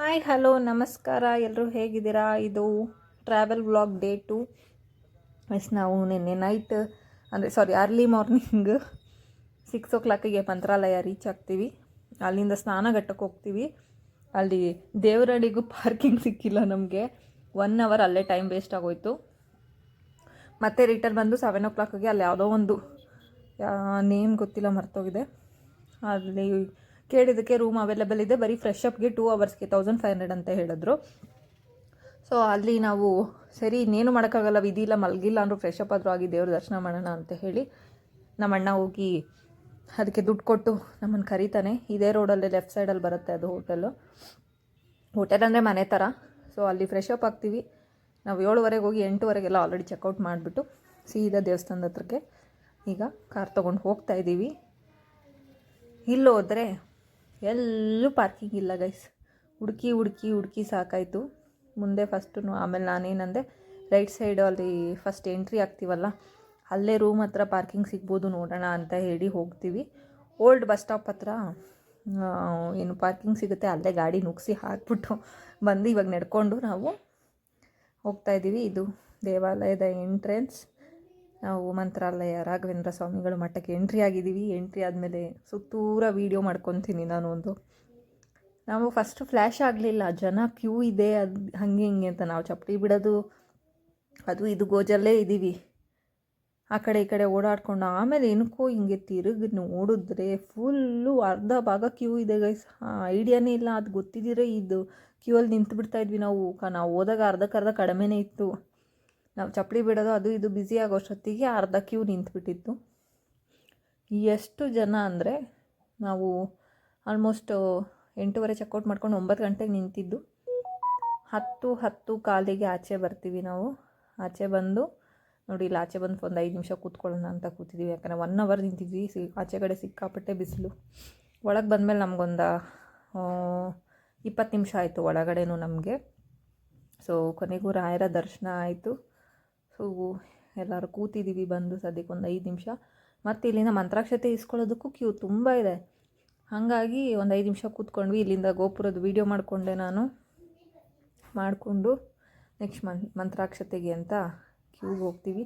Hi, hello, ನಮಸ್ಕಾರ. ಎಲ್ಲರೂ ಹೇಗಿದ್ದೀರಾ? ಇದು ಟ್ರಾವೆಲ್ ವ್ಲಾಗ್ ಡೇ ಟು ಎಸ್ ನಾವು ನಿನ್ನೆ ನೈಟ್ ಅಂದರೆ ಸಾರಿ ಅರ್ಲಿ ಮಾರ್ನಿಂಗ್ ಸಿಕ್ಸ್ ಓ ಕ್ಲಾಕಿಗೆ ಮಂತ್ರಾಲಯ ರೀಚ್ ಆಗ್ತೀವಿ. ಅಲ್ಲಿಂದ ಸ್ನಾನಘಟ್ಟಕ್ಕೆ ಹೋಗ್ತೀವಿ. ಅಲ್ಲಿ ದೇವರಡಿಗೂ ಪಾರ್ಕಿಂಗ್ ಸಿಕ್ಕಿಲ್ಲ ನಮಗೆ. ಒನ್ ಅವರ್ ಅಲ್ಲೇ ಟೈಮ್ ವೇಸ್ಟ್ ಆಗೋಯ್ತು. ಮತ್ತೆ ರಿಟರ್ನ್ ಬಂದು ಸೆವೆನ್ ಓ ಕ್ಲಾಕಿಗೆ ಅಲ್ಲಿ ಯಾವುದೋ ಒಂದು ನೇಮ್ ಗೊತ್ತಿಲ್ಲ, ಮರ್ತೋಗಿದೆ. ಅಲ್ಲಿ ಕೇಳಿದ್ದಕ್ಕೆ ರೂಮ್ ಅವೈಲೇಬಲ್ ಇದೆ. ಬರೀ ಫ್ರೆಶ್ ಅಪ್ಗೆ ಟೂ ಅವರ್ಸ್ಗೆ ತೌಸಂಡ್ ಫೈವ್ ಹಂಡ್ರೆಡ್ ಅಂತ ಹೇಳಿದ್ರು. ಸೊ ಅಲ್ಲಿ ನಾವು, ಸರಿ, ಇನ್ನೇನು ಮಾಡೋಕ್ಕಾಗಲ್ಲ, ವಿಧಿ ಇಲ್ಲ, ಮಲಗಿಲ್ಲ ಅಂದರೂ ಫ್ರೆಶ್ ಅಪ್ ಆದರೂ ಆಗಿ ದೇವ್ರ ದರ್ಶನ ಮಾಡೋಣ ಅಂತ ಹೇಳಿ ನಮ್ಮ ಅಣ್ಣ ಹೋಗಿ ಅದಕ್ಕೆ ದುಡ್ಡು ಕೊಟ್ಟು ನಮ್ಮನ್ನು ಕರೀತಾನೆ. ಇದೇ ರೋಡಲ್ಲಿ ಲೆಫ್ಟ್ ಸೈಡಲ್ಲಿ ಬರುತ್ತೆ ಅದು ಹೋಟೆಲು ಹೋಟೆಲ್ ಅಂದರೆ ಮನೆ ಥರ ಸೊ ಅಲ್ಲಿ ಫ್ರೆಶ್ ಅಪ್ ಆಗ್ತೀವಿ. ನಾವು ಏಳುವರೆಗೆ ಹೋಗಿ ಎಂಟುವರೆಗೆಲ್ಲ ಆಲ್ರೆಡಿ ಚೆಕ್ಔಟ್ ಮಾಡಿಬಿಟ್ಟು ಸೀದಾ ದೇವಸ್ಥಾನದ ಹತ್ರಕ್ಕೆ ಈಗ ಕಾರ್ ತೊಗೊಂಡು ಹೋಗ್ತಾ ಇದ್ದೀವಿ ಇಲ್ಲಿ ಹೋದರೆ ಎಲ್ಲೂ ಪಾರ್ಕಿಂಗ್ ಇಲ್ಲ ಗೈಸ್ ಹುಡುಕಿ ಹುಡುಕಿ ಹುಡುಕಿ ಸಾಕಾಯಿತು. ಮುಂದೆ ಫಸ್ಟು ಆಮೇಲೆ ನಾನೇನಂದೆ ರೈಟ್ ಸೈಡು ಅಲ್ಲಿ ಫಸ್ಟ್ ಎಂಟ್ರಿ ಆಗ್ತೀವಲ್ಲ ಅಲ್ಲೇ ರೂಮ್ ಹತ್ರ ಪಾರ್ಕಿಂಗ್ ಸಿಗ್ಬೋದು ನೋಡೋಣ ಅಂತ ಹೇಳಿ ಹೋಗ್ತೀವಿ. ಓಲ್ಡ್ ಬಸ್ ಸ್ಟಾಪ್ ಹತ್ರ ಏನು ಪಾರ್ಕಿಂಗ್ ಸಿಗುತ್ತೆ, ಅಲ್ಲೇ ಗಾಡಿ ನುಗ್ಸಿ ಹಾಕ್ಬಿಟ್ಟು ಬಂದು ಇವಾಗ ನಡ್ಕೊಂಡು ನಾವು ಹೋಗ್ತಾ ಇದ್ದೀವಿ ಇದು ದೇವಾಲಯದ ಎಂಟ್ರೆನ್ಸ್ ನಾವು ಮಂತ್ರಾಲಯ ರಾಘವೇಂದ್ರ ಸ್ವಾಮಿಗಳ ಮಠಕ್ಕೆ ಎಂಟ್ರಿ ಆಗಿದ್ದೀವಿ. ಎಂಟ್ರಿ ಆದಮೇಲೆ ಸುತ್ತೂರ ವೀಡಿಯೋ ಮಾಡ್ಕೊತೀನಿ ನಾನು ಒಂದು ನಾವು ಫಸ್ಟು ಫ್ಲ್ಯಾಶ್ ಆಗಲಿಲ್ಲ. ಜನ ಕ್ಯೂ ಇದೆ, ಅದು ಹಾಗೆ ಹಿಂಗೆ ಅಂತ ನಾವು ಚಪ್ಪಲಿ ಬಿಡೋದು, ಅದು ಇದು ಗೋಜಲ್ಲೇ ಇದ್ದೀವಿ. ಆ ಕಡೆ ಈ ಕಡೆ ಓಡಾಡ್ಕೊಂಡು ಆಮೇಲೆ ಏನಕ್ಕೋ ಹಿಂಗೆ ತಿರುಗಿ ನೋಡಿದ್ರೆ ಫುಲ್ಲು ಅರ್ಧ ಭಾಗ ಕ್ಯೂ ಇದೆ ಗೈಸ್ ಐಡಿಯಾನೇ ಇಲ್ಲ. ಅದು ಗೊತ್ತಿದ್ದೀರ ಇದು ಕ್ಯೂ ಅಲ್ಲಿ ನಿಂತು ಬಿಡ್ತಾ ಇದ್ವಿ ನಾವು. ನಾವು ಹೋದಾಗ ಅರ್ಧಕ್ಕರ್ಧ ಕಡಿಮೆನೇ ಇತ್ತು. ನಾವು ಚಪ್ಪಲಿ ಬಿಡೋದು ಅದು ಇದು ಬ್ಯುಸಿ ಆಗೋಷ್ಟೊತ್ತಿಗೆ ಅರ್ಧ ಕ್ಯೂ ನಿಂತುಬಿಟ್ಟಿತ್ತು. ಎಷ್ಟು ಜನ ಅಂದರೆ ನಾವು ಆಲ್ಮೋಸ್ಟ್ ಎಂಟೂವರೆ ಚೆಕ್ಔಟ್ ಮಾಡ್ಕೊಂಡು ಒಂಬತ್ತು ಗಂಟೆಗೆ ನಿಂತಿದ್ದು. ಹತ್ತು ಹತ್ತು ಕಾಲಿಗೆ ಆಚೆ ಬರ್ತೀವಿ ನಾವು. ಆಚೆ ಬಂದು ನೋಡಿ ಇಲ್ಲಿ ಆಚೆ ಬಂದು ಒಂದು ಐದು ನಿಮಿಷ ಕೂತ್ಕೊಳ್ಳೋಣ ಅಂತ ಕೂತಿದ್ದೀವಿ ಯಾಕಂದರೆ ಒನ್ ಅವರ್ ನಿಂತಿದ್ವಿ. ಸಿ ಆಚೆ ಕಡೆ ಸಿಕ್ಕಾಪಟ್ಟೆ ಬಿಸಿಲು. ಒಳಗೆ ಬಂದಮೇಲೆ ನಮಗೊಂದು ಇಪ್ಪತ್ತು ನಿಮಿಷ ಆಯಿತು ಒಳಗಡೆನೂ ನಮಗೆ. ಸೊ ಕೊನೆಗೂ ರಾಯರ ದರ್ಶನ ಆಯಿತು. ಎಲ್ಲರೂ ಕೂತಿದ್ದೀವಿ ಬಂದು ಸದ್ಯಕ್ಕೆ ಒಂದು ಐದು ನಿಮಿಷ. ಮತ್ತು ಇಲ್ಲಿಂದ ಮಂತ್ರಾಕ್ಷತೆ ಇಸ್ಕೊಳ್ಳೋದಕ್ಕೂ ಕ್ಯೂ ತುಂಬ ಇದೆ. ಹಾಗಾಗಿ ಒಂದು ಐದು ನಿಮಿಷ ಕೂತ್ಕೊಂಡ್ವಿ, ಇಲ್ಲಿಂದ ಗೋಪುರದ ವೀಡಿಯೋ ಮಾಡಿಕೊಂಡೆ ನಾನು. ಮಾಡಿಕೊಂಡು ನೆಕ್ಸ್ಟ್ ಮಂತ್ ಮಂತ್ರಾಕ್ಷತೆಗೆ ಅಂತ ಕ್ಯೂಗೆ ಹೋಗ್ತೀವಿ.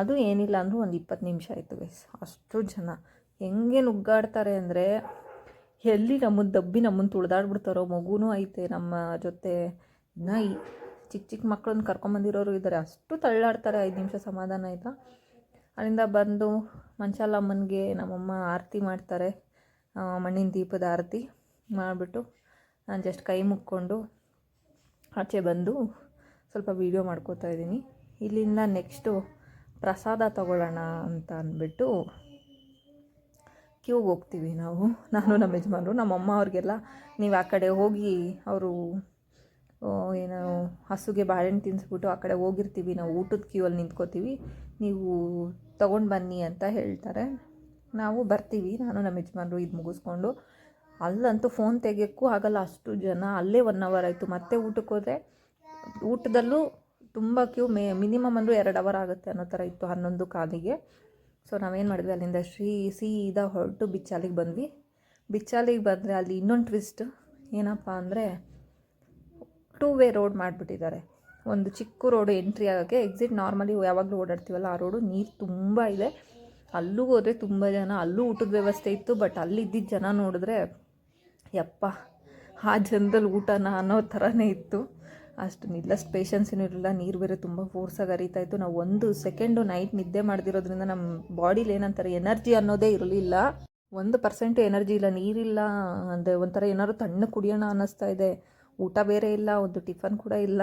ಅದು ಏನಿಲ್ಲ ಅಂದರೂ ಒಂದು ಇಪ್ಪತ್ತು ನಿಮಿಷ ಆಯಿತು ಗೈಸ್ ಅಷ್ಟು ಜನ. ಹೆಂಗೆ ನುಗ್ಗಾಡ್ತಾರೆ ಅಂದರೆ, ಎಲ್ಲಿ ನಮ್ಮನ್ನು ದಬ್ಬಿ ನಮ್ಮನ್ನು ತುಳಿದಾಡ್ಬಿಡ್ತಾರೋ ಮಗುನೂ ಐತೆ ನಮ್ಮ ಜೊತೆ ಈ ಚಿಕ್ಕ ಚಿಕ್ಕ ಮಕ್ಕಳನ್ನ ಕರ್ಕೊಂಬಂದಿರೋರು ಇದ್ದಾರೆ ಅಷ್ಟು ತಳ್ಳಾಡ್ತಾರೆ. ಐದು ನಿಮಿಷ ಸಮಾಧಾನ ಆಯಿತಾ? ಅಲ್ಲಿಂದ ಬಂದು ಮಂಚಾಲಮ್ಮನಿಗೆ ನಮ್ಮಮ್ಮ ಆರತಿ ಮಾಡ್ತಾರೆ. ಮಣ್ಣಿನ ದೀಪದ ಆರತಿ ಮಾಡಿಬಿಟ್ಟು ನಾನು ಜಸ್ಟ್ ಕೈ ಮುಕ್ಕೊಂಡು ಆಚೆ ಬಂದು ಸ್ವಲ್ಪ ವೀಡಿಯೋ ಮಾಡ್ಕೋತಾ ಇದ್ದೀನಿ. ಇಲ್ಲಿಂದ ನೆಕ್ಸ್ಟು ಪ್ರಸಾದ ತಗೊಳ್ಳೋಣ ಅಂತ ಅಂದ್ಬಿಟ್ಟು ಕ್ಯೂಗೆ ಹೋಗ್ತೀವಿ ನಾವು. ನಾನು ನಮ್ಮ ಯಜಮಾನರು, ನಮ್ಮಮ್ಮ ಅವ್ರಿಗೆಲ್ಲ ನೀವು ಆ ಕಡೆ ಹೋಗಿ ಅವರು ಏನು ಹಸುಗೆ ಬಾಳೆಹಣ್ಣು ತಿನ್ನಿಸ್ಬಿಟ್ಟು ಆ ಕಡೆ ಹೋಗಿರ್ತೀವಿ, ನಾವು ಊಟದ ಕ್ಯೂ ಅಲ್ಲಿ ನಿಂತ್ಕೋತೀವಿ, ನೀವು ತೊಗೊಂಡು ಬನ್ನಿ ಅಂತ ಹೇಳ್ತಾರೆ. ನಾವು ಬರ್ತೀವಿ, ನಾನು ನಮ್ಮ ಯಜಮಾನರು ಇದು ಮುಗಿಸ್ಕೊಂಡು. ಅಲ್ಲಂತೂ ಫೋನ್ ತೆಗಿಯೋಕ್ಕೂ ಆಗಲ್ಲ, ಅಷ್ಟು ಜನ ಅಲ್ಲೇ ಒನ್ ಅವರ್ ಆಯಿತು. ಮತ್ತೆ ಊಟಕ್ಕೆ ಹೋದರೆ ಊಟದಲ್ಲೂ ತುಂಬ ಕ್ಯೂ ಮೇ ಮಿನಿಮಮ್ ಅಂದರೂ ಎರಡು ಅವರ್ ಆಗುತ್ತೆ ಅನ್ನೋ ಥರ ಇತ್ತು ಹನ್ನೊಂದು ಕಾಲಿಗೆ. ಸೊ ನಾವೇನು ಮಾಡಿದ್ವಿ, ಅಲ್ಲಿಂದ ಶ್ರೀ, ಸೀದಾ ಹೊರಟು ಬಿಚ್ಚಾಲಿಗೆ ಬಂದ್ವಿ. ಬಿಚ್ಚಾಲಿಗೆ ಬಂದರೆ ಅಲ್ಲಿ ಇನ್ನೊಂದು ಟ್ವಿಸ್ಟ್ ಏನಪ್ಪ ಅಂದರೆ ಟೂ ವೇ ರೋಡ್ ಮಾಡಿಬಿಟ್ಟಿದ್ದಾರೆ. ಒಂದು ಚಿಕ್ಕ ರೋಡು ಎಂಟ್ರಿ ಆಗೋಕ್ಕೆ ಎಕ್ಸಿಟ್ ನಾರ್ಮಲಿ ಯಾವಾಗಲೂ ಓಡಾಡ್ತೀವಲ್ಲ, ಆ ರೋಡು ನೀರು ತುಂಬ ಇದೆ. ಅಲ್ಲೂ ಹೋದರೆ ತುಂಬ ಜನ, ಅಲ್ಲೂ ಊಟದ ವ್ಯವಸ್ಥೆ ಇತ್ತು ಬಟ್ ಅಲ್ಲಿದ್ದಿದ್ದ ಜನ ನೋಡಿದ್ರೆ, ಯಪ್ಪ, ಆ ಜನದಲ್ಲಿ ಊಟನ ಅನ್ನೋ ಥರನೇ ಇತ್ತು. ಅಷ್ಟು ನಿಲ್ಲಷ್ಟು ಪೇಷನ್ಸೇನೂ ಇರಲಿಲ್ಲ, ನೀರು ಬೇರೆ ತುಂಬ ಫೋರ್ಸಾಗಿ ಹರಿತಾ ಇತ್ತು. ನಾವು ಒಂದು ಸೆಕೆಂಡು ನೈಟ್ ನಿದ್ದೆ ಮಾಡ್ದಿರೋದ್ರಿಂದ ನಮ್ಮ ಬಾಡಿಲಿ ಏನಂತಾರೆ ಎನರ್ಜಿ ಅನ್ನೋದೇ ಇರಲಿಲ್ಲ. ಒಂದು ಪರ್ಸೆಂಟು ಎನರ್ಜಿ ಇಲ್ಲ, ನೀರಿಲ್ಲ, ಅಂದರೆ ಒಂಥರ ಏನಾದ್ರು ತಣ್ಣ ಕುಡಿಯೋಣ ಅನ್ನಿಸ್ತಾ ಇದೆ. ಊಟ ಬೇರೆ ಇಲ್ಲ, ಒಂದು ಟಿಫನ್ ಕೂಡ ಇಲ್ಲ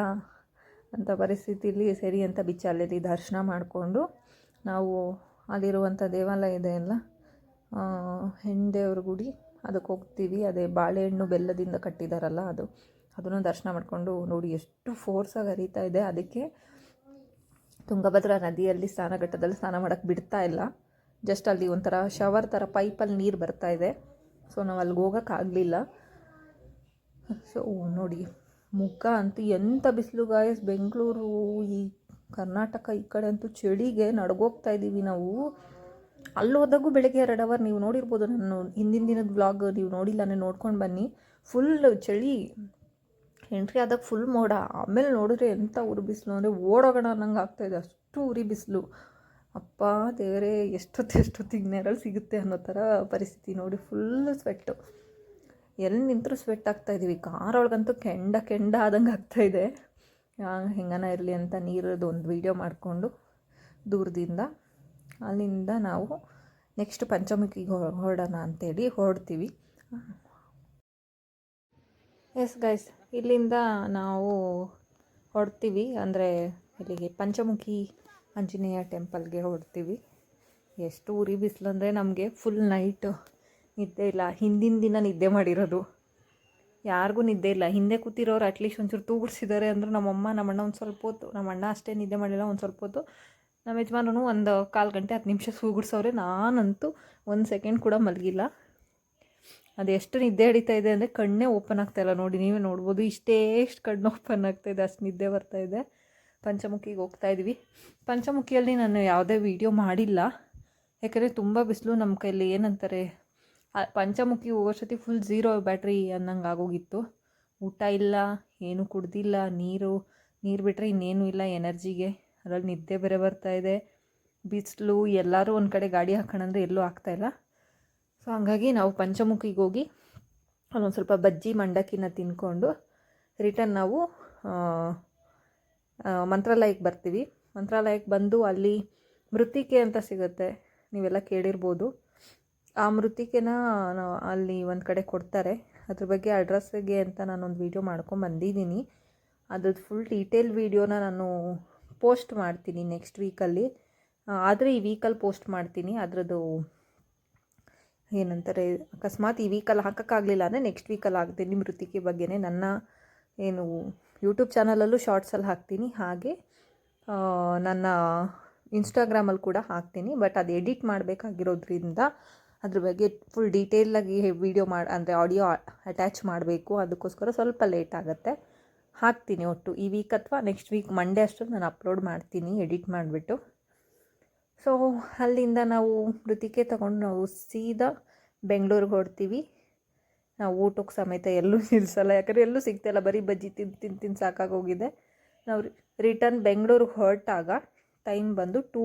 ಅಂತ ಪರಿಸ್ಥಿತಿಲಿ ಸರಿ ಅಂತ ಬಿಚ್ಚಲ್ಲಿ ದರ್ಶನ ಮಾಡಿಕೊಂಡು ನಾವು ಅಲ್ಲಿರುವಂಥ ದೇವಾಲಯ ಇದೆ ಅಲ್ಲ ಹೆಣ್ದೇವ್ರ ಗುಡಿ ಅದಕ್ಕೆ ಹೋಗ್ತೀವಿ. ಅದೇ ಬಾಳೆಹಣ್ಣು ಬೆಲ್ಲದಿಂದ ಕಟ್ಟಿದಾರಲ್ಲ ಅದು, ಅದನ್ನು ದರ್ಶನ ಮಾಡಿಕೊಂಡು ನೋಡಿ ಎಷ್ಟು ಫೋರ್ಸಾಗಿ ಹರಿತಾ ಇದೆ. ಅದಕ್ಕೆ ತುಂಗಭದ್ರಾ ನದಿಯಲ್ಲಿ ಸ್ನಾನಘಟ್ಟದಲ್ಲಿ ಸ್ನಾನ ಮಾಡೋಕ್ಕೆ ಬಿಡ್ತಾ ಇಲ್ಲ. ಜಸ್ಟ್ ಅಲ್ಲಿ ಒಂಥರ ಶವರ್ ಥರ ಪೈಪಲ್ಲಿ ನೀರು ಬರ್ತಾ ಇದೆ. ಸೊ ನಾವು ಅಲ್ಲಿಗೆ ಹೋಗೋಕ್ಕಾಗಲಿಲ್ಲ ಸೊ, ನೋಡಿ, ಮುಖ ಅಂತೂ ಎಂಥ ಬಿಸಿಲು ಗಾಯಸ್ ಬೆಂಗಳೂರು, ಈ ಕರ್ನಾಟಕ ಈ ಕಡೆ ಅಂತೂ ಚಳಿಗೆ ನಡ್ಗೋಗ್ತಾ ಇದ್ದೀವಿ ನಾವು. ಅಲ್ಲಿ ಹೋದಾಗೂ ಬೆಳಗ್ಗೆ ಎರಡು ಅವರ್ ನೀವು ನೋಡಿರ್ಬೋದು ನಾನು ಹಿಂದಿನ ದಿನದ ಬ್ಲಾಗ್ ನೀವು ನೋಡಿಲ್ಲ ನಾನು ನೋಡ್ಕೊಂಡು ಬನ್ನಿ. ಫುಲ್ ಚಳಿ ಎಂಟ್ರಿ ಆದಾಗ ಫುಲ್ ಮೋಡ. ಆಮೇಲೆ ನೋಡಿದ್ರೆ ಎಂಥ ಉರಿ ಬಿಸಿಲು ಅಂದರೆ ಓಡೋಗೋಣ ಅನ್ನಂಗೆ ಆಗ್ತಾಯಿದೆ ಅಷ್ಟು ಉರಿ ಬಿಸಿಲು. ಅಪ್ಪ ದೇವರೇ, ಎಷ್ಟೊತ್ತು ಎಷ್ಟೊತ್ತಿಗೆ ನೆರಳು ಸಿಗುತ್ತೆ ಅನ್ನೋ ಥರ ಪರಿಸ್ಥಿತಿ ನೋಡಿ ಫುಲ್ ಸ್ವೆಟ್ಟು ಎಲ್ಲಿ ನಿಂತರೂ ಸ್ವೆಟ್ ಆಗ್ತಾ ಇದ್ದೀವಿ ಕಾರ್ ಒಳಗಂತೂ ಕೆಂಡ ಕೆಂಡ ಆದಂಗೆ ಆಗ್ತಾಯಿದೆ ಹೆಂಗನ ಇರಲಿ ಅಂತ ನೀರದ್ದು ಒಂದು ವೀಡಿಯೋ ಮಾಡಿಕೊಂಡು ದೂರದಿಂದ ಅಲ್ಲಿಂದ ನಾವು ನೆಕ್ಸ್ಟ್ ಪಂಚಮುಖಿಗೆ ಹೊರಡೋಣ ಅಂತೇಳಿ ಹೊರಡ್ತೀವಿ. ಎಸ್ ಗೈಸ್ ಇಲ್ಲಿಂದ ನಾವು ಹೊರಡ್ತೀವಿ. ಅಂದರೆ ಇಲ್ಲಿಗೆ ಪಂಚಮುಖಿ ಆಂಜನೇಯ ಟೆಂಪಲ್ಗೆ ಹೊರಡ್ತೀವಿ. ಎಷ್ಟು ಉರಿ ಬಿಸಿಲು ಅಂದರೆ ನಮಗೆ ಫುಲ್ ನೈಟು ನಿದ್ದೆ ಇಲ್ಲ. ಹಿಂದಿನ ದಿನ ನಿದ್ದೆ ಮಾಡಿರೋದು. ಯಾರಿಗೂ ನಿದ್ದೆ ಇಲ್ಲ. ಹಿಂದೆ ಕೂತಿರೋರು ಅಟ್ಲೀಸ್ಟ್ ಒಂಚೂರು ತೂಗಿಸಿದ್ದಾರೆ ಅಂದ್ರೆ ನಮ್ಮಮ್ಮ ನಮ್ಮಣ್ಣ ಒಂದು ಸ್ವಲ್ಪ ಹೊತ್ತು ನಮ್ಮಣ್ಣ ಅಷ್ಟೇ ನಿದ್ದೆ ಮಾಡಿಲ್ಲ ಒಂದು ಸ್ವಲ್ಪ ಹೊತ್ತು. ನಮ್ಮ ಯಜಮಾನನು ಒಂದು ಕಾಲು ಗಂಟೆ, ಹತ್ತು ನಿಮಿಷ ಸೂಗಿಡ್ಸವ್ರೆ ನಾನಂತೂ ಒಂದು ಸೆಕೆಂಡ್ ಕೂಡ ಮಲಗಿಲ್ಲ. ಅದು ಎಷ್ಟು ನಿದ್ದೆ ಹಿಡಿತಾ ಇದೆ ಅಂದರೆ ಕಣ್ಣೇ ಓಪನ್ ಆಗ್ತಾಯಿಲ್ಲ ನೋಡಿ, ನೀವೇ ನೋಡ್ಬೋದು. ಇಷ್ಟೇ ಎಷ್ಟು ಕಣ್ಣು ಓಪನ್ ಆಗ್ತಾಯಿದೆ ಅಷ್ಟು ನಿದ್ದೆ ಬರ್ತಾಯಿದೆ ಪಂಚಮುಖಿಗೆ ಹೋಗ್ತಾ ಇದ್ವಿ. ಪಂಚಮುಖಿಯಲ್ಲಿ ನಾನು ಯಾವುದೇ ವೀಡಿಯೋ ಮಾಡಿಲ್ಲ. ಯಾಕಂದರೆ ತುಂಬ ಬಿಸಿಲು ನಮ್ಮ ಕೈಯಲ್ಲಿ ಏನಂತಾರೆ? ಪಂಚಮುಖಿ ಹೋಗೋಷ್ಟೊತ್ತಿ ಫುಲ್ ಝೀರೋ ಬ್ಯಾಟ್ರಿ ಅನ್ನಂಗೆ ಆಗೋಗಿತ್ತು. ಊಟ ಇಲ್ಲ, ಏನು ಕುಡ್ದಿಲ್ಲ, ನೀರು ನೀರು ಬಿಟ್ಟರೆ ಇನ್ನೇನು ಇಲ್ಲ ಎನರ್ಜಿಗೆ. ಅದ್ರಲ್ಲಿ ನಿದ್ದೆ ಬೇರೆ ಇದೆ. ಬಿಸಿಲು, ಎಲ್ಲರೂ ಒಂದು ಕಡೆ ಗಾಡಿ ಹಾಕೋಣಂದ್ರೆ ಎಲ್ಲೂ ಆಗ್ತಾಯಿಲ್ಲ ಸೊ ಹಾಗಾಗಿ ನಾವು ಪಂಚಮುಖಿಗೆ ಹೋಗಿ ಅಲ್ಲೊಂದು ಸ್ವಲ್ಪ ಬಜ್ಜಿ, ಮಂಡಕ್ಕಿನ ತಿನ್ಕೊಂಡು ರಿಟರ್ನ್ ನಾವು ಮಂತ್ರಾಲಯಕ್ಕೆ ಬರ್ತೀವಿ. ಮಂತ್ರಾಲಯಕ್ಕೆ ಬಂದು ಅಲ್ಲಿ ಮೃತಿಕೆ ಅಂತ ಸಿಗುತ್ತೆ. ನೀವೆಲ್ಲ ಕೇಳಿರ್ಬೋದು. ಆ ಮೃತ್ತಿಕೆನ ಅಲ್ಲಿ ಒಂದು ಕಡೆ ಕೊಡ್ತಾರೆ. ಅದ್ರ ಬಗ್ಗೆ ಅಡ್ರೆಸ್ಸಿಗೆ ಅಂತ ನಾನೊಂದು ವೀಡಿಯೋ ಮಾಡ್ಕೊಂಡು ಬಂದಿದ್ದೀನಿ. ಅದ್ರದ್ದು ಫುಲ್ ಡೀಟೇಲ್ ವೀಡಿಯೋನ ನಾನು ಪೋಸ್ಟ್ ಮಾಡ್ತೀನಿ ನೆಕ್ಸ್ಟ್ ವೀಕಲ್ಲಿ ಆದರೆ ಈ ವೀಕಲ್ಲಿ ಪೋಸ್ಟ್ ಮಾಡ್ತೀನಿ. ಅದರದ್ದು ಏನಂತಾರೆ, ಅಕಸ್ಮಾತ್ ಈ ವೀಕಲ್ಲಿ ಹಾಕೋಕ್ಕಾಗಲಿಲ್ಲ ಅಂದರೆ ನೆಕ್ಸ್ಟ್ ವೀಕಲ್ಲಿ ಹಾಕ್ತೀನಿ ಮೃತ್ತಿಕೆ ಬಗ್ಗೆನೇ. ನನ್ನ ಏನು ಯೂಟ್ಯೂಬ್ ಚಾನಲಲ್ಲೂ ಶಾರ್ಟ್ಸಲ್ಲಿ ಹಾಕ್ತೀನಿ. ಹಾಗೆ ನನ್ನ ಇನ್ಸ್ಟಾಗ್ರಾಮಲ್ಲಿ ಕೂಡ ಹಾಕ್ತೀನಿ. ಬಟ್ ಅದು ಎಡಿಟ್ ಮಾಡಬೇಕಾಗಿರೋದ್ರಿಂದ ಅದ್ರ ಬಗ್ಗೆ ಫುಲ್ ಡೀಟೇಲಾಗಿ ವಿಡಿಯೋ ಮಾಡಿ, ಅಂದರೆ ಆಡಿಯೋ ಅಟ್ಯಾಚ್ ಮಾಡಬೇಕು. ಅದಕ್ಕೋಸ್ಕರ ಸ್ವಲ್ಪ ಲೇಟ್ ಆಗುತ್ತೆ. ಹಾಕ್ತೀನಿ ಒಟ್ಟು. ಈ ವೀಕ್ ಅಥವಾ ನೆಕ್ಸ್ಟ್ ವೀಕ್ ಮಂಡೇ ಅಷ್ಟೊಂದು ನಾನು ಅಪ್ಲೋಡ್ ಮಾಡ್ತೀನಿ ಎಡಿಟ್ ಮಾಡಿಬಿಟ್ಟು. ಸೊ ಅಲ್ಲಿಂದ ನಾವು ಮೃತಿಕೆ ತಗೊಂಡು ನಾವು ಸೀದಾ ಬೆಂಗಳೂರಿಗೆ ಹೊಡ್ತೀವಿ ನಾವು ಊಟಕ್ಕೆ ಸಮೇತ ಎಲ್ಲೂ ನಿಲ್ಲಿಸಲ್ಲ ಯಾಕಂದರೆ ಎಲ್ಲೂ ಸಿಗ್ತಾಯಿಲ್ಲ ಬರೀ ಬಜ್ಜಿ ತಿಂದು ತಿಂದು ತಿಂದು ಸಾಕಾಗೋಗಿದೆ ನಾವು ರಿಟರ್ನ್ ಬೆಂಗಳೂರಿಗೆ ಹೊರಟಾಗ ಟೈಮ್ ಬಂದು ಟೂ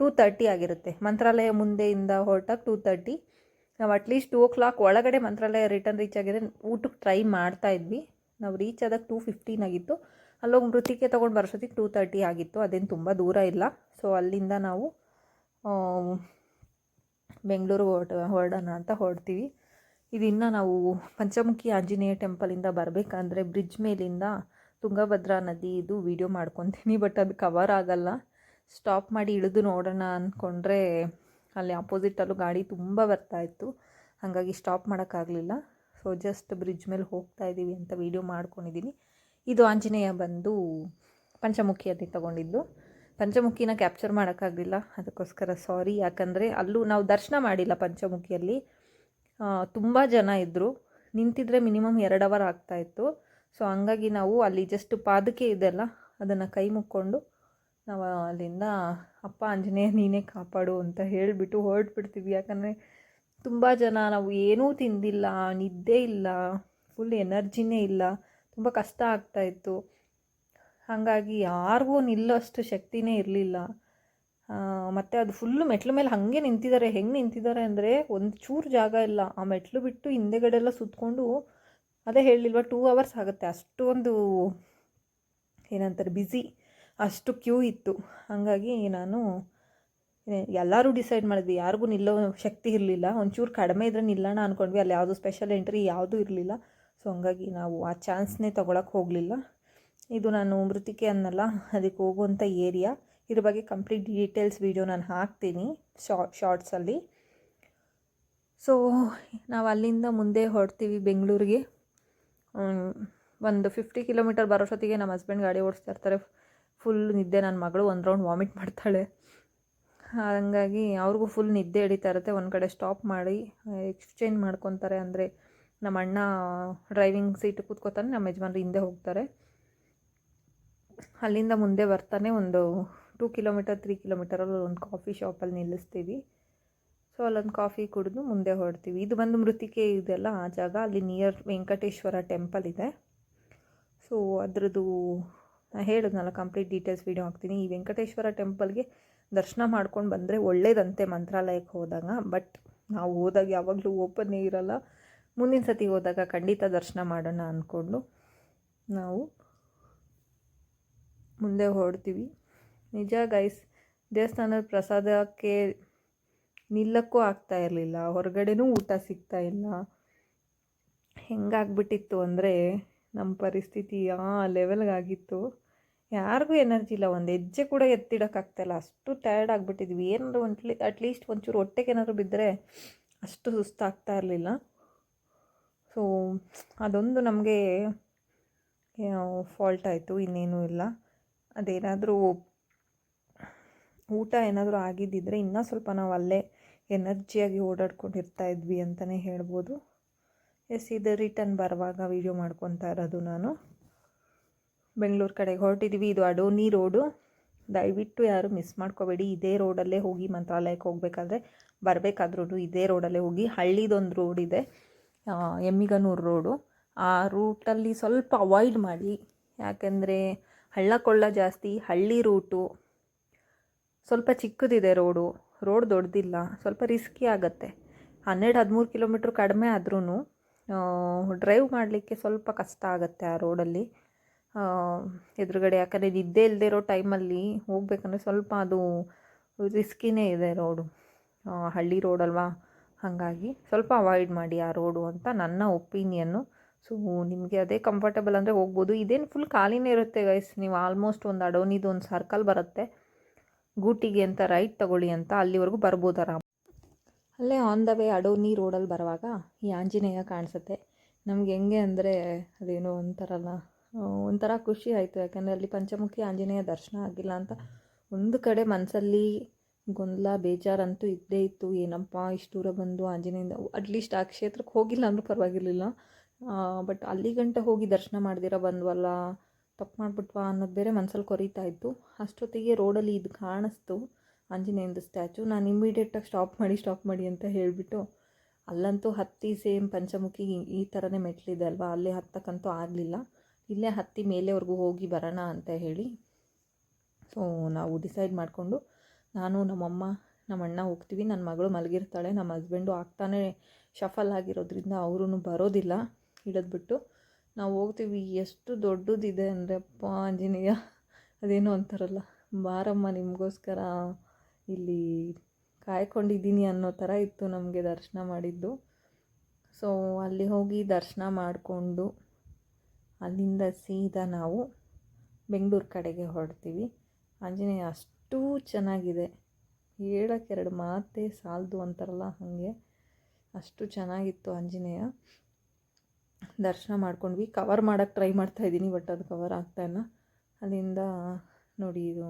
ಟೂ ತರ್ಟಿ ಆಗಿರುತ್ತೆ. ಮಂತ್ರಾಲಯ ಮುಂದೆಯಿಂದ ಹೊರಟಾಗ ಟೂ ತರ್ಟಿ ನಾವು ಅಟ್ಲೀಸ್ಟ್ ಟೂ ಓ ಕ್ಲಾಕ್ ಒಳಗಡೆ ಮಂತ್ರಾಲಯ ರಿಟರ್ನ್ ರೀಚ್ ಆಗಿದ್ರೆ ಊಟಕ್ಕೆ ಟ್ರೈ ಮಾಡ್ತಾ ಇದ್ವಿ. ನಾವು ರೀಚ್ ಆದಾಗ ಟೂ ಫಿಫ್ಟೀನ್ ಆಗಿತ್ತು. ಅಲ್ಲೋಗಿ ಮೃತಿಕೆ ತೊಗೊಂಡು ಬರೋಷ್ಟೊತ್ತಿಗೆ ಟೂ ತರ್ಟಿ ಆಗಿತ್ತು. ಅದೇನು ತುಂಬ ದೂರ ಇಲ್ಲ. ಸೊ ಅಲ್ಲಿಂದ ನಾವು ಬೆಂಗಳೂರು ಹೊರಟ, ಹೊರಡೋಣ ಅಂತ ಹೊರಡ್ತೀವಿ ಇದನ್ನು ನಾವು ಪಂಚಮುಖಿ ಆಂಜನೇಯ ಟೆಂಪಲಿಂದ ಬರಬೇಕಂದ್ರೆ ಬ್ರಿಡ್ಜ್ ಮೇಲಿಂದ ತುಂಗಭದ್ರಾ ನದಿ ಇದು ವೀಡಿಯೋ ಮಾಡ್ಕೊತೀನಿ. ಬಟ್ ಅದು ಕವರ್ ಆಗಲ್ಲ. ಸ್ಟಾಪ್ ಮಾಡಿ ಇಳಿದು ನೋಡೋಣ ಅಂದ್ಕೊಂಡ್ರೆ ಅಲ್ಲಿ ಆಪೋಸಿಟಲ್ಲೂ ಗಾಡಿ ತುಂಬ ಬರ್ತಾಯಿತ್ತು ಹಾಗಾಗಿ ಸ್ಟಾಪ್ ಮಾಡೋಕ್ಕಾಗಲಿಲ್ಲ. ಸೊ ಜಸ್ಟ್ ಬ್ರಿಡ್ಜ್ ಮೇಲೆ ಹೋಗ್ತಾ ಇದ್ದೀವಿ ಅಂತ ವೀಡಿಯೋ ಮಾಡ್ಕೊಂಡಿದ್ದೀನಿ ಇದು ಆಂಜನೇಯ ಬಂದು ಪಂಚಮುಖಿಯಲ್ಲಿ ತಗೊಂಡಿದ್ದು. ಪಂಚಮುಖಿನ ಕ್ಯಾಪ್ಚರ್ ಮಾಡೋಕ್ಕಾಗಲಿಲ್ಲ. ಅದಕ್ಕೋಸ್ಕರ ಸಾರಿ ಯಾಕಂದರೆ ಅಲ್ಲೂ ನಾವು ದರ್ಶನ ಮಾಡಿಲ್ಲ ಪಂಚಮುಖಿಯಲ್ಲಿ. ತುಂಬ ಜನ ಇದ್ದರು ನಿಂತಿದ್ರೆ ಮಿನಿಮಮ್ ಎರಡು ಅವರ್ ಆಗ್ತಾಯಿತ್ತು ಸೊ ಹಂಗಾಗಿ ನಾವು ಅಲ್ಲಿ ಜಸ್ಟ್ ಪಾದಕೆ ಇದೆಲ್ಲ, ಅದನ್ನು ಕೈ ಮುಕ್ಕೊಂಡು ನಾವು ಅಲ್ಲಿಂದ, ಅಪ್ಪ ಆಂಜನೇಯ, ನೀನೇ ಕಾಪಾಡು ಅಂತ ಹೇಳಿಬಿಟ್ಟು ಹೊರಟ್ಬಿಡ್ತೀವಿ. ಯಾಕಂದರೆ ತುಂಬ ಜನ ನಾವು ಏನೂ ತಿಂದಿಲ್ಲ, ನಿದ್ದೆ ಇಲ್ಲ ಫುಲ್ ಎನರ್ಜಿನೇ ಇಲ್ಲ. ತುಂಬ ಕಷ್ಟ ಆಗ್ತಾಯಿತ್ತು ಹಾಗಾಗಿ ಯಾರಿಗೂ ನಿಲ್ಲೋಷ್ಟು ಶಕ್ತಿನೇ ಇರಲಿಲ್ಲ. ಮತ್ತು ಅದು ಫುಲ್ಲು ಮೆಟ್ಲು ಮೇಲೆ ಹಾಗೆ ನಿಂತಿದ್ದಾರೆ. ಹೆಂಗೆ ನಿಂತಿದ್ದಾರೆ ಅಂದರೆ ಒಂದು ಚೂರು ಜಾಗ ಇಲ್ಲ. ಆ ಮೆಟ್ಲು ಬಿಟ್ಟು ಹಿಂದೆಗಡೆ ಎಲ್ಲ ಸುತ್ತಕೊಂಡು ಅದೇ ಹೇಳಿಲ್ವ ಟೂ ಅವರ್ಸ್ ಆಗುತ್ತೆ. ಅಷ್ಟೊಂದು ಏನಂತಾರೆ ಬ್ಯುಸಿ ಅಷ್ಟು ಕ್ಯೂ ಇತ್ತು. ಹಾಗಾಗಿ ನಾನು ಎಲ್ಲರೂ ಡಿಸೈಡ್ ಮಾಡಿದ್ವಿ. ಯಾರಿಗೂ ನಿಲ್ಲೋ ಶಕ್ತಿ ಇರಲಿಲ್ಲ. ಒಂಚೂರು ಕಡಿಮೆ ಇದ್ರೆ ನಿಲ್ಲೋಣ ಅಂದ್ಕೊಂಡ್ವಿ ಅಲ್ಲಿ ಯಾವುದು ಸ್ಪೆಷಲ್ ಎಂಟ್ರಿ ಯಾವುದೂ ಇರಲಿಲ್ಲ. ಸೊ ಹಂಗಾಗಿ ನಾವು ಆ ಚಾನ್ಸ್ನೇ ತೊಗೊಳಕ್ಕೆ ಹೋಗಲಿಲ್ಲ. ಇದು ನಾನು ಮೃತಿಕೆ ಅನ್ನಲ್ಲ, ಅದಕ್ಕೆ ಹೋಗುವಂಥ ಏರಿಯಾ ಇದ್ರ ಬಗ್ಗೆ ಕಂಪ್ಲೀಟ್ ಡೀಟೇಲ್ಸ್ ವೀಡಿಯೋ ನಾನು ಹಾಕ್ತೀನಿ ಶಾರ್ಟ್ ಶಾರ್ಟ್ಸಲ್ಲಿ ಸೊ ನಾವು ಅಲ್ಲಿಂದ ಮುಂದೆ ಹೊರಡ್ತೀವಿ ಬೆಂಗಳೂರಿಗೆ. ಒಂದು ಫಿಫ್ಟಿ ಕಿಲೋಮೀಟರ್ ಬರೋಷ್ಟೊತ್ತಿಗೆ ನಮ್ಮ ಹಸ್ಬೆಂಡ್ ಗಾಡಿ ಓಡಿಸ್ತಾ ಇರ್ತಾರೆ. ಫುಲ್ ನಿದ್ದೆ ನನ್ನ ಮಗಳು ಒಂದು ರೌಂಡ್ ವಾಮಿಟ್ ಮಾಡ್ತಾಳೆ. ಹಾಗಾಗಿ ಅವ್ರಿಗೂ ಫುಲ್ ನಿದ್ದೆ ಹಿಡಿತಾ ಇರುತ್ತೆ. ಒಂದು ಕಡೆ ಸ್ಟಾಪ್ ಮಾಡಿ ಎಕ್ಸ್ಚೇಂಜ್ ಮಾಡ್ಕೊತಾರೆ. ಅಂದರೆ ನಮ್ಮ ಅಣ್ಣ ಡ್ರೈವಿಂಗ್ ಸೀಟ್ ಕೂತ್ಕೋತಾನೆ, ನಮ್ಮ ಯಜಮಾನ್ರು ಹಿಂದೆ ಹೋಗ್ತಾರೆ. ಅಲ್ಲಿಂದ ಮುಂದೆ ಬರ್ತಾನೆ ಒಂದು ಟೂ ಕಿಲೋಮೀಟರ್ ತ್ರೀ ಕಿಲೋಮೀಟರಲ್ಲಿ ಒಂದು ಕಾಫಿ ಶಾಪಲ್ಲಿ ನಿಲ್ಲಿಸ್ತೀವಿ. ಸೊ ಅಲ್ಲೊಂದು ಕಾಫಿ ಕುಡಿದು ಮುಂದೆ ಹೊರಡ್ತೀವಿ. ಇದು ಬಂದು ಮೃತಿಕೆ ಇದೆಲ್ಲ ಆ ಜಾಗ. ಅಲ್ಲಿ ನಿಯರ್ ವೆಂಕಟೇಶ್ವರ ಟೆಂಪಲ್ ಇದೆ. ಸೊ ಅದ್ರದ್ದು ನಾ ಹೇಳಿದ್ನಲ್ಲ ಕಂಪ್ಲೀಟ್ ಡೀಟೇಲ್ಸ್ ವೀಡಿಯೋ ಹಾಕ್ತೀನಿ. ಈ ವೆಂಕಟೇಶ್ವರ ಟೆಂಪಲ್ಗೆ ದರ್ಶನ ಮಾಡ್ಕೊಂಡು ಬಂದರೆ ಒಳ್ಳೇದಂತೆ ಮಂತ್ರಾಲಯಕ್ಕೆ ಹೋದಾಗ. ಬಟ್ ನಾವು ಹೋದಾಗ ಯಾವಾಗಲೂ ಓಪನ್ನೇ ಇರಲ್ಲ. ಮುಂದಿನ ಸತಿ ಹೋದಾಗ ಖಂಡಿತ ದರ್ಶನ ಮಾಡೋಣ ಅಂದ್ಕೊಂಡು ನಾವು ಮುಂದೆ ಹೊರಡ್ತೀವಿ. ನಿಜ ಗೈಸ್ ದೇವಸ್ಥಾನದ ಪ್ರಸಾದಕ್ಕೆ ನಿಲ್ಲಕ್ಕೂ ಆಗ್ತಾ ಇರಲಿಲ್ಲ. ಹೊರಗಡೆನೂ ಊಟ ಸಿಗ್ತಾ ಇಲ್ಲ. ಹೆಂಗಾಗ್ಬಿಟ್ಟಿತ್ತು ಅಂದರೆ ನಮ್ಮ ಪರಿಸ್ಥಿತಿ ಆ ಲೆವೆಲ್ಗಾಗಿತ್ತು ಯಾರಿಗೂ ಎನರ್ಜಿ ಇಲ್ಲ, ಒಂದು ಹೆಜ್ಜೆ ಕೂಡ ಎತ್ತಿಡೋಕ್ಕಾಗ್ತಾಯಿಲ್ಲ ಅಷ್ಟು ಟಯರ್ಡ್ ಆಗಿಬಿಟ್ಟಿದ್ವಿ. ಏನಾದರೂ ಒಂದು ಅಟ್ಲೀಸ್ಟ್ ಒಂಚೂರು ಹೊಟ್ಟೆಗೆ ಏನಾದ್ರು ಬಿದ್ದರೆ ಅಷ್ಟು ಸುಸ್ತಾಗ್ತಾ ಇರಲಿಲ್ಲ. ಸೊ ಅದೊಂದು ನಮಗೆ ಫಾಲ್ಟ್ ಆಯಿತು. ಇನ್ನೇನೂ ಇಲ್ಲ. ಅದೇನಾದರೂ ಊಟ ಏನಾದರೂ ಆಗಿದ್ದಿದ್ರೆ ಇನ್ನೂ ಸ್ವಲ್ಪ ನಾವು ಅಲ್ಲೇ ಎನರ್ಜಿಯಾಗಿ ಓಡಾಡ್ಕೊಂಡು ಇರ್ತಾ ಇದ್ವಿ ಅಂತಲೇ ಹೇಳ್ಬೋದು. ಎಸ್ ಇದು ರಿಟರ್ನ್ ಬರುವಾಗ ವೀಡಿಯೋ ಮಾಡ್ಕೊತಾ ಇರೋದು ನಾನು. ಬೆಂಗಳೂರು ಕಡೆಗೆ ಹೊರಟಿದ್ದೀವಿ ಇದು ಅಡೋನಿ ರೋಡು. ದಯವಿಟ್ಟು ಯಾರು ಮಿಸ್ ಮಾಡ್ಕೋಬೇಡಿ. ಇದೇ ರೋಡಲ್ಲೇ ಹೋಗಿ ಮಂತ್ರಾಲಯಕ್ಕೆ ಹೋಗಬೇಕಾದ್ರೆ ಬರಬೇಕಾದ್ರೂ ಇದೇ ರೋಡಲ್ಲೇ ಹೋಗಿ. ಹಳ್ಳಿದೊಂದು ರೋಡ್ ಇದೆ. ಎಮ್ಮಿಗನೂರು ರೋಡು. ಆ ರೂಟಲ್ಲಿ ಸ್ವಲ್ಪ ಅವಾಯ್ಡ್ ಮಾಡಿ. ಯಾಕೆಂದರೆ ಹಳ್ಳ ಕೊಳ್ಳ ಜಾಸ್ತಿ, ಹಳ್ಳಿ ರೂಟು. ಸ್ವಲ್ಪ ಚಿಕ್ಕದಿದೆ ರೋಡು. ರೋಡ್ ದೊಡ್ಡದಿಲ್ಲ ಸ್ವಲ್ಪ ರಿಸ್ಕಿ ಆಗುತ್ತೆ. ಹನ್ನೆರಡು, ಹದಿಮೂರು ಕಿಲೋಮೀಟ್ರ್ ಕಡಿಮೆ ಆದ್ರೂ ಡ್ರೈವ್ ಮಾಡಲಿಕ್ಕೆ ಸ್ವಲ್ಪ ಕಷ್ಟ ಆಗುತ್ತೆ ಆ ರೋಡಲ್ಲಿ. ಎದುರುಗಡೆ, ಯಾಕಂದರೆ ಇದ್ದೇ ಇಲ್ಲದೆ ಇರೋ ಟೈಮಲ್ಲಿ ಹೋಗ್ಬೇಕಂದ್ರೆ ಸ್ವಲ್ಪ ಅದು ರಿಸ್ಕಿನೇ ಇದೆ ರೋಡು ಹಳ್ಳಿ ರೋಡಲ್ವಾ ಹಾಗಾಗಿ ಸ್ವಲ್ಪ ಅವಾಯ್ಡ್ ಮಾಡಿ ಆ ರೋಡು ಅಂತ ನನ್ನ ಒಪಿನಿಯನ್ನು ಸೊ ನಿಮಗೆ ಅದೇ ಕಂಫರ್ಟಬಲ್ ಅಂದರೆ ಹೋಗ್ಬೋದು. ಇದೇನು ಫುಲ್ ಖಾಲಿನೇ ಇರುತ್ತೆ ಗೈಸ್ ನೀವು ಆಲ್ಮೋಸ್ಟ್ ಒಂದು ಅಡೋನಿದು ಒಂದು ಸರ್ಕಲ್ ಬರುತ್ತೆ. ಗೂಟಿಗೆ ಅಂತ ರೈಟ್ ತಗೊಳ್ಳಿ ಅಂತ ಅಲ್ಲಿವರೆಗೂ ಬರ್ಬೋದು ಆರಾಮ. ಅಲ್ಲೇ ಆನ್ ದ ವೇ ಅಡೋನಿ ರೋಡಲ್ಲಿ ಬರುವಾಗ ಈ ಆಂಜನೇಯ ಕಾಣಿಸುತ್ತೆ. ನಮ್ಗೆ ಹೆಂಗೆ ಅಂದರೆ ಅದೇನೋ ಒಂಥರಲ್ಲ ಒಂಥರ ಖುಷಿ ಆಯಿತು. ಯಾಕೆಂದರೆ ಅಲ್ಲಿ ಪಂಚಮುಖಿ ಆಂಜನೇಯ ದರ್ಶನ ಆಗಿಲ್ಲ ಅಂತ ಒಂದು ಕಡೆ ಮನಸ್ಸಲ್ಲಿ ಗೊಂದಲ, ಬೇಜಾರಂತೂ ಇದ್ದೇ ಇತ್ತು. ಏನಪ್ಪ, ಇಷ್ಟು ದೂರ ಬಂದು ಆಂಜನೇಯಿಂದ ಅಟ್ಲೀಸ್ಟ್ ಆ ಕ್ಷೇತ್ರಕ್ಕೆ ಹೋಗಿಲ್ಲ ಅಂದರೂ ಪರವಾಗಿರಲಿಲ್ಲ. ಬಟ್ ಅಲ್ಲಿ ಗಂಟ ಹೋಗಿ ದರ್ಶನ ಮಾಡ್ದಿರ ಬಂದ್ವಲ್ಲ, ತಪ್ಪು ಮಾಡಿಬಿಟ್ವಾ ಅನ್ನೋದು ಬೇರೆ ಮನಸ್ಸಲ್ಲಿ ಕೊರೀತಾ ಇತ್ತು. ಅಷ್ಟೊತ್ತಿಗೆ ರೋಡಲ್ಲಿ ಇದು ಕಾಣಿಸ್ತು, ಆಂಜನೇಯಂದು ಸ್ಟ್ಯಾಚು. ನಾನು ಇಮ್ಮಿಡಿಯೇಟಾಗಿ ಸ್ಟಾಪ್ ಮಾಡಿ ಸ್ಟಾಪ್ ಮಾಡಿ ಅಂತ ಹೇಳಿಬಿಟ್ಟು, ಅಲ್ಲಂತೂ ಹತ್ತಿ ಸೇಮ್ ಪಂಚಮುಖಿ ಈ ಥರನೇ ಮೆಟ್ಲಿದೆ ಅಲ್ವಾ? ಅಲ್ಲಿ ಹತ್ತಕ್ಕಂತೂ ಆಗಲಿಲ್ಲ. ಇಲ್ಲೇ ಹತ್ತಿ ಮೇಲೆವರೆಗೂ ಹೋಗಿ ಬರೋಣ ಅಂತ ಹೇಳಿ. ಸೊ ನಾವು ಡಿಸೈಡ್ ಮಾಡಿಕೊಂಡು ನಾನು, ನಮ್ಮಮ್ಮ ನಮ್ಮ ಅಣ್ಣ ಹೋಗ್ತೀವಿ. ನನ್ನ ಮಗಳು ಮಲಗಿರ್ತಾಳೆ. ನಮ್ಮ ಹಸ್ಬೆಂಡು ಆಗ್ತಾನೆ ಶಫಲ್ ಆಗಿರೋದ್ರಿಂದ ಅವರೂ ಬರೋದಿಲ್ಲ. ಹಿಡಿದ್ಬಿಟ್ಟು ನಾವು ಹೋಗ್ತೀವಿ. ಎಷ್ಟು ದೊಡ್ಡದಿದೆ ಅಂದರೆ, ಅಪ್ಪ ಆಂಜನೇಯ, ಅದೇನೋ ಅಂತಾರಲ್ಲ. ಬಾರಮ್ಮ, ನಿಮಗೋಸ್ಕರ ಇಲ್ಲಿ ಕಾಯ್ಕೊಂಡಿದ್ದೀನಿ ಅನ್ನೋ ಥರ ಇತ್ತು ನಮಗೆ ದರ್ಶನ ಮಾಡಿದ್ದು. ಸೊ ಅಲ್ಲಿ ಹೋಗಿ ದರ್ಶನ ಮಾಡಿಕೊಂಡು ಅಲ್ಲಿಂದ ಸೀದಾ ನಾವು ಬೆಂಗಳೂರು ಕಡೆಗೆ ಹೊರಡ್ತೀವಿ. ಆಂಜನೇಯ ಅಷ್ಟು ಚೆನ್ನಾಗಿದೆ. ಹೇಳಕ್ಕೆ ಎರಡು ಮಾತೇ ಸಾಲದು ಅಂತಾರಲ್ಲ ಹಾಗೆ. ಅಷ್ಟು ಚೆನ್ನಾಗಿತ್ತು ಆಂಜನೇಯ. ದರ್ಶನ ಮಾಡ್ಕೊಂಡ್ವಿ. ಕವರ್ ಮಾಡೋಕ್ಕೆ ಟ್ರೈ ಮಾಡ್ತಾಯಿದ್ದೀನಿ ಬಟ್ ಅದು ಕವರ್ ಆಗ್ತಾಯಿಲ್ಲ ಅಲ್ಲಿಂದ ನೋಡಿ ಇದು,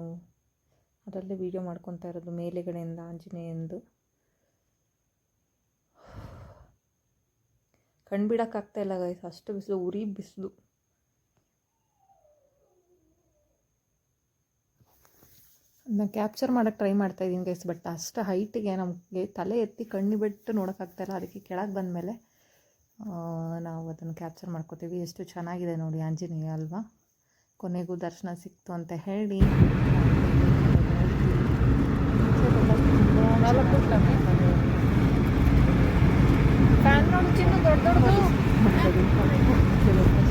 ಅದರಲ್ಲೇ ವೀಡಿಯೋ ಮಾಡ್ಕೊತಾ ಇರೋದು ಮೇಲೆಗಡೆಯಿಂದ ಆಂಜನೇಯಂದು ಕಣ್ಬಿಡೋಕ್ಕಾಗ್ತಾ ಇಲ್ಲ ಗೈಸ್ ಅಷ್ಟು ಬಿಸಿಲು, ಉರಿ ಬಿಸಿಲು. ಅದನ್ನ ಕ್ಯಾಪ್ಚರ್ ಮಾಡೋಕ್ಕೆ ಟ್ರೈ ಮಾಡ್ತಾ ಇದ್ದೀನಿ ಗೈಸ್ ಬಟ್ ಅಷ್ಟು ಹೈಟಿಗೆ ನಮಗೆ ತಲೆ ಎತ್ತಿ ಕಣ್ಣು ಬಿಟ್ಟು ನೋಡೋಕ್ಕಾಗ್ತಾಯಿಲ್ಲ ಅದಕ್ಕೆ ಕೆಳಗೆ ಬಂದ ಮೇಲೆ ನಾವು ಅದನ್ನು ಕ್ಯಾಪ್ಚರ್ ಮಾಡ್ಕೋತೀವಿ ಎಷ್ಟು ಚೆನ್ನಾಗಿದೆ ನೋಡಿ ಆಂಜನೇಯ ಅಲ್ವಾ ಕೊನೆಗೂ ದರ್ಶನ ಸಿಕ್ತು ಅಂತ ಹೇಳಿ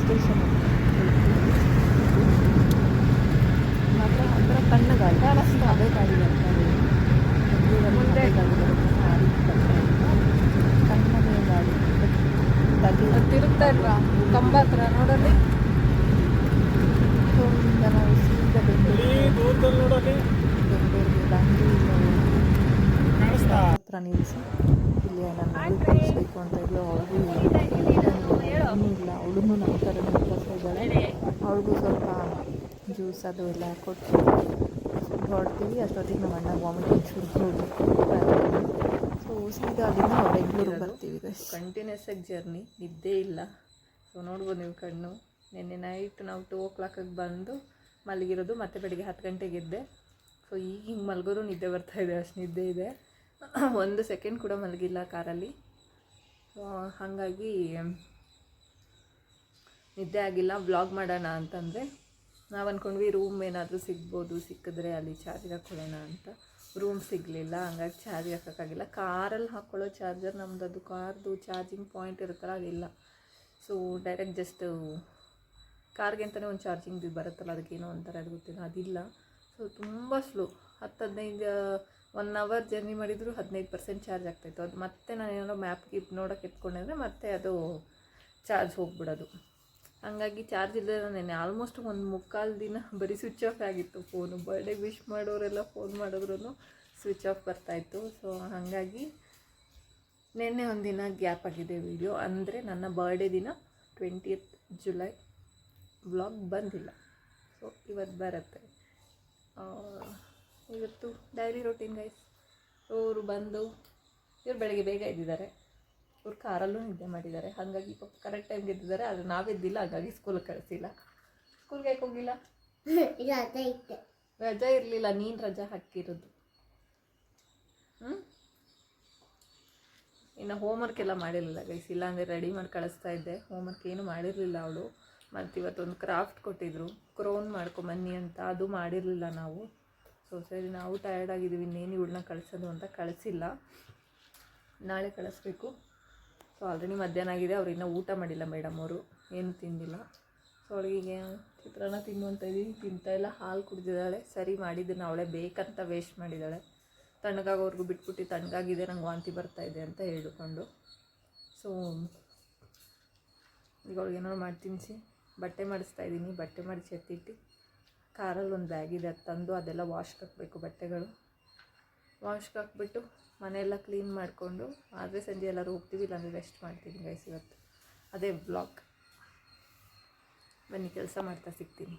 ಸ್ಟೇಷನ್ ಮಾತ್ರ ಅಂದ್ರೆ ತಣ್ಣ ಅಷ್ಟು ಅದೇ ಗಾಡಿ ಮುಂದೆ ತಣ್ಣನೆ ಗಾಳಿ ಗಾಡಿ ತಿರುಗ್ತಾ ಇಲ್ವಾ? ಕಂಬ ಹತ್ರ ನೋಡಲ್ಲಿ ನಾವು ಸೀದಾ ಬೆಂಗಳೂರು ಬೆಂಗಳೂರಿಗೆ ದಾಂಡೇಲಿ ಹತ್ರ ನಿಲ್ಲಿಸಿ ಇಲ್ಲಿ ಕಳಿಸ್ಬೇಕು ಅಂತ ಇದ್ಲು ಅವಳು ಏನೂ ಇಲ್ಲ. ಅವಳು ನಮ್ಮ ಥರ ಇದ್ದಾಳೆ ಅವಳಿಗೂ ಸ್ವಲ್ಪ ಜ್ಯೂಸ್ ಅದು ಎಲ್ಲ ಕೊಟ್ಟು ಹೊಡ್ತೀವಿ. ಅಷ್ಟೊತ್ತಿಗೆ ನಮ್ಮ ಅಣ್ಣ ವಾಮಿಟಿಂಗ್ ಶುರು ಸೊ ಸೀದಾ ಅಲ್ಲಿಂದ ನಾವು ಬೆಂಗಳೂರಿಗೆ ಬರ್ತೀವಿ ಕಂಟಿನ್ಯೂಸ್ ಆಗಿ ಜರ್ನಿ ನಿದ್ದೆ ಇಲ್ಲ. ಸೊ ನೋಡ್ಬೋದು ನೀವು ಕಣ್ಣು. ನಿನ್ನೆ ನೈಟ್ ನಾವು ಟೂ ಓ ಕ್ಲಾಕಾಗಿ ಬಂದು ಮಲಗಿರೋದು. ಮತ್ತೆ ಬೆಳಿಗ್ಗೆ ಹತ್ತು ಗಂಟೆಗೆ ಇದ್ದೆ ಸೊ ಈಗ ಹಿಂಗೆ ಮಲಗೋದು ನಿದ್ದೆ ಬರ್ತಾ ಇದೆ. ಅಷ್ಟು ನಿದ್ದೆ ಇದೆ. ಒಂದು ಸೆಕೆಂಡ್ ಕೂಡ ಮಲಗಿಲ್ಲ ಕಾರಲ್ಲಿ. ಸೊ ಹಾಗಾಗಿ ನಿದ್ದೆ ಆಗಿಲ್ಲ. ವ್ಲಾಗ್ ಮಾಡೋಣ ಅಂತಂದರೆ ನಾವು ಅಂದ್ಕೊಂಡ್ವಿ ರೂಮ್ ಏನಾದರೂ ಸಿಗ್ಬೋದು, ಸಿಕ್ಕಿದ್ರೆ ಅಲ್ಲಿ ಚಾರ್ಜ್ ಹಾಕ್ಕೊಳ್ಳೋಣ ಅಂತ. ರೂಮ್ ಸಿಗಲಿಲ್ಲ, ಹಂಗಾಗಿ ಚಾರ್ಜ್ ಹಾಕೋಕ್ಕಾಗಿಲ್ಲ. ಕಾರಲ್ಲಿ ಹಾಕ್ಕೊಳ್ಳೋ ಚಾರ್ಜರ್ ನಮ್ದು ಅದು ಕಾರ್ದು ಚಾರ್ಜಿಂಗ್ ಪಾಯಿಂಟ್ ಇರುತ್ತಲ್ಲ, ಅದಿಲ್ಲ. ಸೊ ಡೈರೆಕ್ಟ್ ಜಸ್ಟ್ ಕಾರ್ಗೆ ಅಂತಲೇ ಒಂದು ಚಾರ್ಜಿಂಗ್ ಬರುತ್ತಲ್ಲ, ಅದಕ್ಕೇನೋ ಅಂತಾರೆ ಅದು ಗೊತ್ತಿಲ್ಲ, ಅದಿಲ್ಲ. ಸೊ ತುಂಬ ಸ್ಲೋ ಹತ್ತು ಹದಿನೈದು ಒನ್ ಅವರ್ ಜರ್ನಿ ಮಾಡಿದರೂ ಹದಿನೈದು ಪರ್ಸೆಂಟ್ ಚಾರ್ಜ್ ಆಗ್ತಾಯಿತ್ತು ಅದು ಮತ್ತೆ ನಾನು ಏನೋ ಮ್ಯಾಪ್ ಗಿಪ್ ನೋಡೋಕೆ ಎತ್ಕೊಂಡಿದ್ರೆ ಮತ್ತೆ ಅದು ಚಾರ್ಜ್ ಹೋಗ್ಬಿಡೋದು. ಹಂಗಾಗಿ ಚಾರ್ಜ್ ಇಲ್ಲದೆ ನೆನ್ನೆ ಆಲ್ಮೋಸ್ಟ್ ಒಂದು ಮುಕ್ಕಾಲು ದಿನ ಬರೀ ಸ್ವಿಚ್ ಆಫ್ ಆಗಿತ್ತು ಫೋನು ಬರ್ಡೇ ವಿಶ್ ಮಾಡೋರೆಲ್ಲ ಫೋನ್ ಮಾಡಿದ್ರು ಸ್ವಿಚ್ ಆಫ್ ಬರ್ತಾಯಿತ್ತು ಸೊ ಹಾಗಾಗಿ ನಿನ್ನೆ ಒಂದಿನ ಗ್ಯಾಪ್ ಆಗಿದೆ ವಿಡಿಯೋ ಅಂದರೆ ನನ್ನ ಬರ್ಡೇ ದಿನ ಟ್ವೆಂಟಿಯತ್ ಜುಲೈ ವ್ಲಾಗ್ ಬಂದಿಲ್ಲ. ಸೊ ಇವತ್ತು ಬರುತ್ತೆ. ಇವತ್ತು ಡೈಲಿ ರೊಟೀನ್ ಗೈಸ್ ಅವರು ಬಂದು, ಇವ್ರು ಬೆಳಗ್ಗೆ ಬೇಗ ಎದ್ದಿದ್ದಾರೆ. ಇವ್ರು ಕಾರಲ್ಲೂ ನಿದ್ದೆ ಮಾಡಿದ್ದಾರೆ. ಹಾಗಾಗಿ ಪಾಪ ಕರೆಕ್ಟ್ ಟೈಮ್ಗೆ ಎದ್ದಿದ್ದಾರೆ ಆದರೆ ನಾವೆದ್ದಿಲ್ಲ ಹಾಗಾಗಿ ಸ್ಕೂಲ್ ಕಳಿಸಿಲ್ಲ. ಸ್ಕೂಲ್ಗೆ ಯಾಕೆ ಹೋಗಿಲ್ಲ? ರಜಾ ಇರಲಿಲ್ಲ. ನೀನು ರಜೆ ಹಾಕಿರೋದು. ಹ್ಞೂ ಇನ್ನು ಹೋಮ್ವರ್ಕ್ ಎಲ್ಲ ಮಾಡಿರಲಿಲ್ಲ ಗೈಸ್ ಇಲ್ಲಾಂದರೆ ರೆಡಿ ಮಾಡಿ ಕಳಿಸ್ತಾ ಇದ್ದೆ. ಹೋಮ್ವರ್ಕ್ ಏನು ಮಾಡಿರಲಿಲ್ಲ ಅವಳು. ಮತ್ತು ಇವತ್ತೊಂದು ಕ್ರಾಫ್ಟ್ ಕೊಟ್ಟಿದ್ರು. ಕ್ರೋನ್ ಮಾಡ್ಕೊಂಬನ್ನಿ ಅಂತ. ಅದು ಮಾಡಿರಲಿಲ್ಲ ನಾವು. ಸೊ ಸರಿ ನಾವು ಟಯರ್ಡ್ ಆಗಿದ್ದೀವಿ. ಇನ್ನೇನು ಇವಳನ್ನ ಕಳಿಸೋದು ಅಂತ ಕಳಿಸಿಲ್ಲ. ನಾಳೆ ಕಳಿಸ್ಬೇಕು. ಸೊ ಆಲ್ರೆಡಿ ಮಧ್ಯಾಹ್ನ ಆಗಿದೆ, ಅವ್ರು ಇನ್ನೂ ಊಟ ಮಾಡಿಲ್ಲ ಮೇಡಮ್ ಅವರು, ಏನು ತಿಂದಿಲ್ಲ. ಸೊ ಅವಳಿಗೆ ಚಿತ್ರಾನ್ನ ತಿನ್ನುವಂತ ಅಂತ ತಿಂತಾ ಇಲ್ಲ, ಹಾಲು ಕುಡಿದಿದ್ದಾಳೆ. ಸರಿ ಮಾಡಿದ್ದನ್ನು ಅವಳೇ ಬೇಕಂತ ವೇಸ್ಟ್ ಮಾಡಿದ್ದಾಳೆ. ತಣ್ಣಗಾಗೋವರೆಗೂ ಬಿಟ್ಬಿಟ್ಟು ತಣ್ಣಗಾಗಿದೆ, ನಂಗೆ ವಾಂತಿ ಬರ್ತಾ ಇದೆ ಅಂತ ಹೇಳಿಕೊಂಡು. ಸೊ ಈಗ ಅವ್ಳಿಗೆ ಏನಾದ್ರು ಮಾಡಿ ತಿನ್ನಿಸಿ ಬಟ್ಟೆ ಮಾಡಿಸ್ತಾ ಇದ್ದೀನಿ ಬಟ್ಟೆ ಮಾಡಿಸಿ ಎತ್ತಿಟ್ಟು ಕಾರಲ್ಲಿ ಒಂದು ಬ್ಯಾಗ್ ಇದೆ, ಅದು ತಂದು ಅದೆಲ್ಲ ವಾಶ್ಗೆ ಹಾಕಬೇಕು ಬಟ್ಟೆಗಳು. ವಾಶ್ಗೆ ಹಾಕ್ಬಿಟ್ಟು ಮನೆಯೆಲ್ಲ ಕ್ಲೀನ್ ಮಾಡಿಕೊಂಡು ಆದರೆ ಸಂಜೆ ಎಲ್ಲರೂ ಹೋಗ್ತೀವಿ ಇಲ್ಲಾಂದರೆ ರೆಸ್ಟ್ ಮಾಡ್ತೀನಿ ಗೈಸ್ ಇವತ್ತು. ಅದೇ ಬ್ಲಾಗ್ ಬನ್ನಿ ಕೆಲಸ ಮಾಡ್ತಾ ಸಿಗ್ತೀನಿ.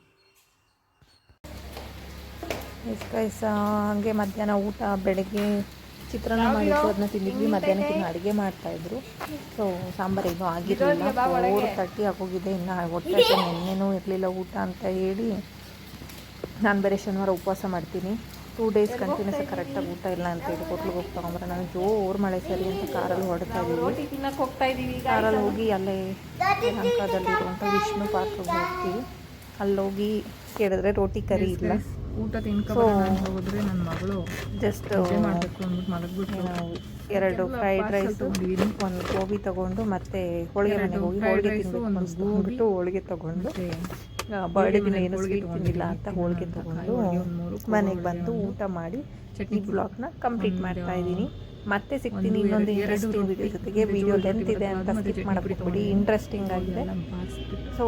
ಗೈಸ್ ಹಾಗೆ ಮಧ್ಯಾಹ್ನ ಊಟ ಬೆಳಗ್ಗೆ ಚಿತ್ರಾನ್ನ ಮಾಡಿದ್ದು ಅದನ್ನ ತಿಂದಿದ್ವಿ. ಮಧ್ಯಾಹ್ನಕ್ಕೆ ಇನ್ನು ಅಡುಗೆ ಮಾಡ್ತಾಯಿದ್ರು ಸೊ ಸಾಂಬಾರು ಇನ್ನೂ ಆಗಿರಲಿಲ್ಲ. ಫೋರ್ ತರ್ಟಿ ಆಗೋಗಿದೆ ಇನ್ನು ಹೊಟ್ಟೆ ನೆನ್ನೆನೂ ಇರಲಿಲ್ಲ ಊಟ ಅಂತ ಹೇಳಿ. ನಾನು ಬೇರೆ ಶನಿವಾರ ಉಪವಾಸ ಮಾಡ್ತೀನಿ. ಟೂ ಡೇಸ್ ಕಂಟಿನ್ಯೂಸ್ ಕರೆಕ್ಟಾಗಿ ಊಟ ಇಲ್ಲ ಅಂತ ಹೇಳಿ ಹೋಟ್ಲಿಗೆ ಹೋಗಿ ತೊಗೊಂಬರ ನಾನು ಜೋರು ಮಳೆ ಸರಿ ಅಂತ ಕಾರಲ್ಲಿ ಹೊಡ್ತಾ ಇದ್ದೀವಿ. ತಿನ್ನಕ್ಕೆ ಹೋಗ್ತಾ ಇದೀವಿ ಕಾರಲ್ಲಿ ಹೋಗಿ ಅಲ್ಲೇ ಲಂಕಾದಲ್ಲಿರುವಂಥ ವಿಷ್ಣು ಪಾರ್ಕ್ಗೆ ಹೋಗ್ತೀವಿ. ಅಲ್ಲೋಗಿ ಕೇಳಿದ್ರೆ ರೋಟಿ ಕರಿ ಇಲ್ಲ. ಊಟ ತಿನ್ಕೋದ್ರೆ ನನ್ನ ಮಗಳು ಜಸ್ಟ್ ಮಾಡಬೇಕು ಅಂದ್ಬಿಟ್ಟು ಮಲಗ್ಬಿಟ್ಟು ನಾವು ಎರಡು ಫ್ರೈಡ್ ರೈಸ್ ಒಂದು ಗೋಬಿ ತಗೊಂಡು ಮತ್ತೆ ಹೋಳಿಗೆ ಮನೆಗೆ ಹೋಗಿ ಹೋಳಿಗೆ ತಿನ್ಬೇಕು ಅಂದ್ಬಿಟ್ಟು ಹೋಳಿಗೆ ತಗೊಂಡು ಬರ್ಡೇ ದಿನ ಏನು ಸ್ವೀಟ್ ತಿಂದಿಲ್ಲ ಅಂತ ಹೋಳಿಗೆ ತಗೊಂಡು ಮನೆಗೆ ಬಂದು ಊಟ ಮಾಡಿ ಈ ಬ್ಲಾಗ್ನ ಕಂಪ್ಲೀಟ್ ಮಾಡ್ತಾ ಇದ್ದೀನಿ ಮತ್ತೆ ಸಿಗ್ತೀನಿ ಇನ್ನೊಂದು ಇಂಟ್ರೆಸ್ಟಿಂಗ್ ವಿಡಿಯೋ ಜೊತೆಗೆ ವಿಡಿಯೋ ಲೆಂತ್ ಇದೆ ಅಂತ ಸ್ಕಿಪ್ ಮಾಡಬಿಟ್ಬಿಡಿ ಇಂಟ್ರೆಸ್ಟಿಂಗ್ ಆಗಿದೆ. ಸೊ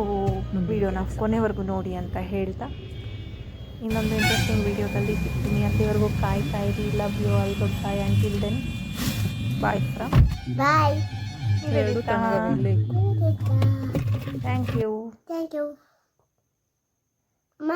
ವಿಡಿಯೋನ ಕೊನೆವರೆಗೂ ನೋಡಿ ಅಂತ ಹೇಳ್ತಾ. ಇನ್ನೊಂದು ಇಂಟ್ರೆಸ್ಟಿಂಗ್ ವಿಡಿಯೋದಲ್ಲಿ ಸಿಗ್ತೀನಿ. ಅಲ್ಲಿವರೆಗೂ ಕಾಯ್ತಾ ಇರಿ. Love you all good bye until then bye from bye thank you thank you. my